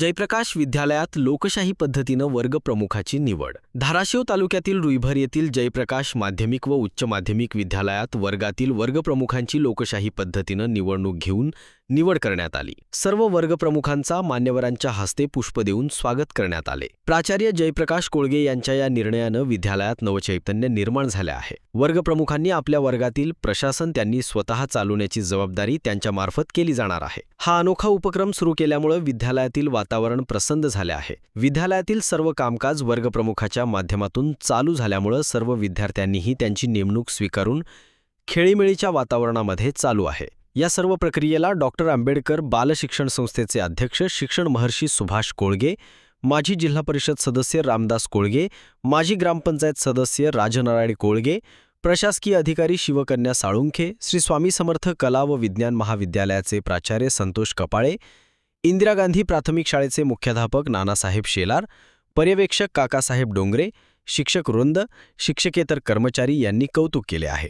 जयप्रकाश विद्यालयात लोकशाही पद्धतीनं वर्गप्रमुखाची निवड. धाराशिव तालुक्यातील रुईभर येथील जयप्रकाश माध्यमिक व उच्च माध्यमिक विद्यालयात वर्गातील वर्गप्रमुखांची लोकशाही पद्धतीनं निवडणूक घेऊन निवड करण्यात आली. सर्व वर्गप्रमुखांचा मान्यवरांच्या हस्ते पुष्प देऊन स्वागत करण्यात आले. प्राचार्य जयप्रकाश कोळगे यांच्या या निर्णयानं विद्यालयात नवचैतन्य निर्माण झाले आहे. वर्गप्रमुखांनी आपल्या वर्गातील प्रशासन त्यांनी स्वतः चालवण्याची जबाबदारी त्यांच्यामार्फत केली जाणार आहे. हा अनोखा उपक्रम सुरू केल्यामुळे विद्यालयातील वातावरण प्रसन्न झाले आहे. विद्यालयातील सर्व कामकाज वर्गप्रमुखाच्या माध्यमातून चालू झाल्यामुळे सर्व विद्यार्थ्यांनीही त्यांची नेमणूक स्वीकारून खेळीमेळीच्या वातावरणामध्ये चालू आहे. या सर्व प्रक्रियेला डॉक्टर आंबेडकर बालशिक्षण संस्थेचे अध्यक्ष शिक्षण महर्षी सुभाष कोळगे माजी जिल्हा परिषद सदस्य रामदास कोळगे माजी ग्रामपंचायत सदस्य राजनारायण कोळगे प्रशासकीय अधिकारी शिवकन्या साळुंखे श्री स्वामी समर्थ कला व विज्ञान महाविद्यालयाचे प्राचार्य संतोष कपाळे इंदिरा गांधी प्राथमिक शाळेचे मुख्याध्यापक नानासाहेब शेलार पर्यवेक्षक काकासाहेब डोंगरे शिक्षक वृंद शिक्षकेतर कर्मचारी यांनी कौतुक केले आहे.